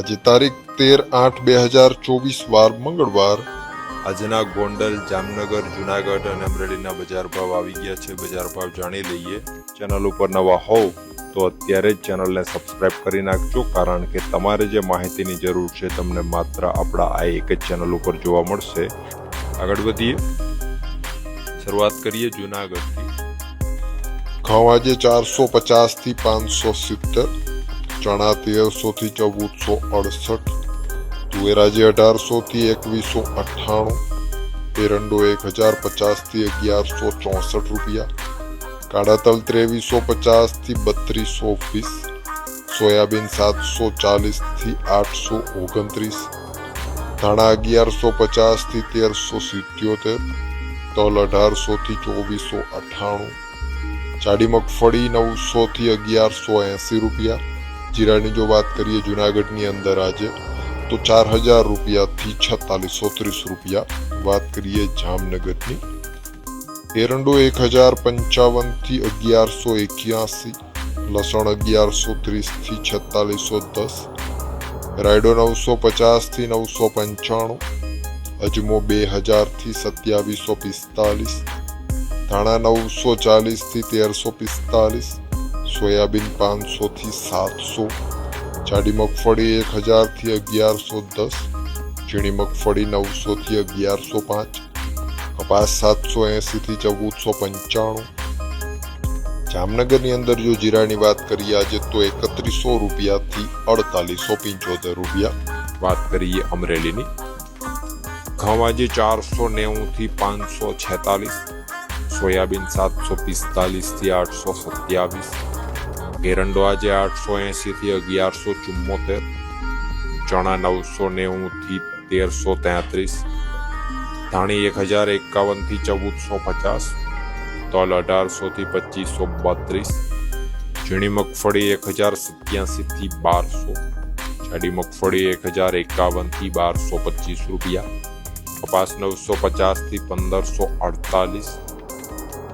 આજે તારીખ તેર આઠ બે હજાર ચોવીસ વાર મંગળવાર આજના ગોંડલ જામનગર જુનાગઢ અને અમરેલીના બજાર ભાવ આવી ગયા છે. બજાર ભાવ જાણી લઈએ. ચેનલ ઉપર નવા હોવ તો અત્યારે જ ચેનલને સબસ્ક્રાઇબ કરી નાખજો કારણ કે તમારે જે માહિતીની જરૂર છે તમને માત્ર આપણા આ એક જ ચેનલ ઉપર જોવા મળશે. આગળ વધીએ. શરૂઆત કરીએ જુનાગઢથી. ઘઉં આજે ચારસો પચાસથી પાંચસો સિત્તેર. ચણા તેરસો થી ચૌદસો અડસઠ, તુવેરાજી અઢારસોથી એકવીસો અઠ્ઠાણું, એરંડો એક હજાર પચાસથી અગિયારસો ચોસઠ રૂપિયા કાળા તલ ત્રેવીસો પચાસથી બત્રીસો વીસ, સોયાબીન સાતસો ચાલીસથી આઠસો ઓગણત્રીસ, ધાણા અગિયારસો પચાસથી તેરસો સિત્યોતેર, તલ અઢારસો થી ચોવીસો અઠ્ઠાણું, જાડી મગફળી નવસો થી અગિયારસો એંસી રૂપિયા જીરાની જો વાત કરીએ જુનાગઢની અંદર આજે તો ચાર હજાર રૂપિયાથી છતાલીસો ત્રીસ રૂપિયા વાત કરીએ જામનગરની એરંડો એક હજાર પંચાવનથી અગિયારસો એક્યાસી લસણ અગિયારસો ત્રીસથી છતાલીસો દસ રાયડો નવસો પચાસથી નવસો પંચાણું અજમો બે હજારથી સત્યાવીસો પિસ્તાલીસ ધાણા નવસો ચાલીસથી તેરસો પિસ્તાલીસ સોયાબીન પાંચસોથી સાતસો, જાડી મગફળી એક હજારથી અગિયારસો દસ, ઝીણી મગફળી નવસોથી અગિયારસો પાંચ, કપાસ સાતસો એંસીથી ચૌદસો પંચાણું. જામનગરની અંદર જો જીરાની વાત કરીએ, આજે તો એકત્રીસો રૂપિયાથી અડતાલીસો પંચોતેર રૂપિયા વાત કરીએ અમરેલીની. ઘઉં આજે ચારસો નેવુંથી પાંચસો છેતાલીસ, સોયાબીન સાતસો પિસ્તાલીસથી આઠસો સત્યાવીસ એરંડો આજે આઠસો એંસીથી અગિયારસો ચુમ્મોતેર ચણા નવસો નેવુંથી તેરસો તેત્રીસ, ધાણી એક હજાર એકાવનથી ચૌદસો પચાસ, તલ અઢારસોથી પચીસો બત્રીસ, ઝીણી મગફળી એક હજાર સત્યાસીથી બારસો, જાડી મગફળી એક હજાર એકાવનથી બારસો પચીસ રૂપિયા, કપાસ નવસો પચાસથી પંદરસો અડતાલીસ,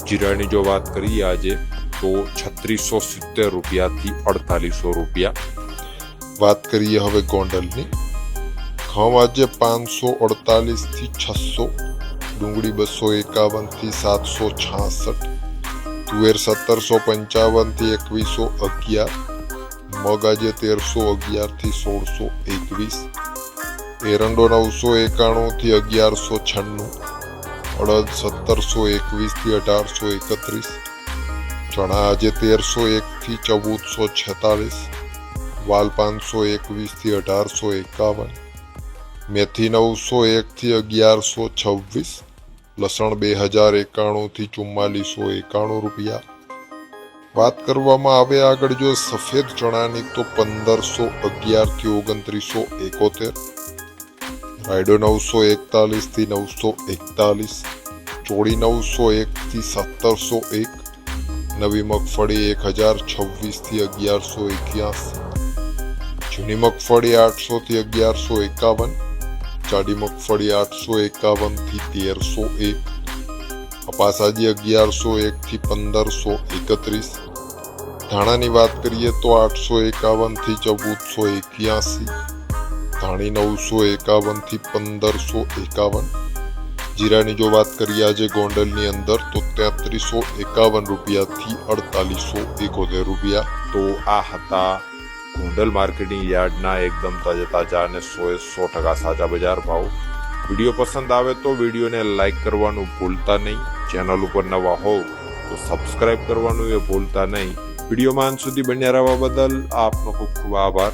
જીરાની જો વાત કરીએ આજે તો છત્રીસો સિત્તેર રૂપિયાથી અડતાલીસો રૂપિયા. વાત કરીએ હવે ગોંડલની. ઘઉં આજે પાંચસો અડતાલીસથી છસો, ડુંગળી બસો એકાવનથી સાતસો છાસઠ, તુવેર સત્તરસો પંચાવનથી એકવીસો અગિયાર, મગ આજે તેરસો અગિયારથી સોળસો એકવીસ, એરંડો નવસો એકાણુંથી અગિયારસો છન્નું, અડદ સત્તરસો એકવીસથી અઢારસો એકત્રીસ ચણા આજે તેરસો એકથી ચૌદસો છેતાલીસ વાલ પાંચસો એકવીસથી અઢારસો એકાવન મેથી નવસો એકથી અગિયારસો છવ્વીસ, લસણ બે હજાર એકાણુંથી ચુમ્માલીસો એકાણું રૂપિયા. વાત કરવામાં આવે આગળ જો સફેદ ચણાની તો પંદરસો અગિયારથી ઓગણત્રીસો એકોતેર, રાયડો નવસો એકતાલીસથી નવસો એકતાલીસ, ચોળી નવસો એકથી સત્તરસો એક નવી મગફળી એક હજાર છવ્વીસથી અગિયારસો એક્યાસી. જૂની મગફળી આઠસોથી અગિયારસો એકાવન. જાડી મગફળી આઠસો એકાવનથી તેરસો એક. અપાસાજી અગિયારસો એકથી પંદરસો એકત્રીસ. ધાણાની વાત કરીએ તો આઠસો એકાવનથી ચૌદસો એક્યાસી. ધાણી નવસો એકાવનથી પંદરસો એકાવન. જીરાની જો વાત કરીએ આજે ગોંડલની અંદર, તો તેત્રીસો એકાવન રૂપિયાથી અડતાલીસો એકોતેર રૂપિયા તો આ હતા ગોંડલ માર્કેટિંગ યાર્ડના એકદમ તાજા તાજા અને સો એ સો ટકા સાચા બજાર ભાવ. વીડિયો પસંદ આવે તો વિડીયોને લાઈક કરવાનું ભૂલતા નહીં. ચેનલ ઉપર નવા હોવ તો સબસ્ક્રાઇબ કરવાનું એ ભૂલતા નહીં. વિડીયોમાં અંત સુધી બન્યા રહેવા બદલ આપનો ખૂબ ખૂબ આભાર.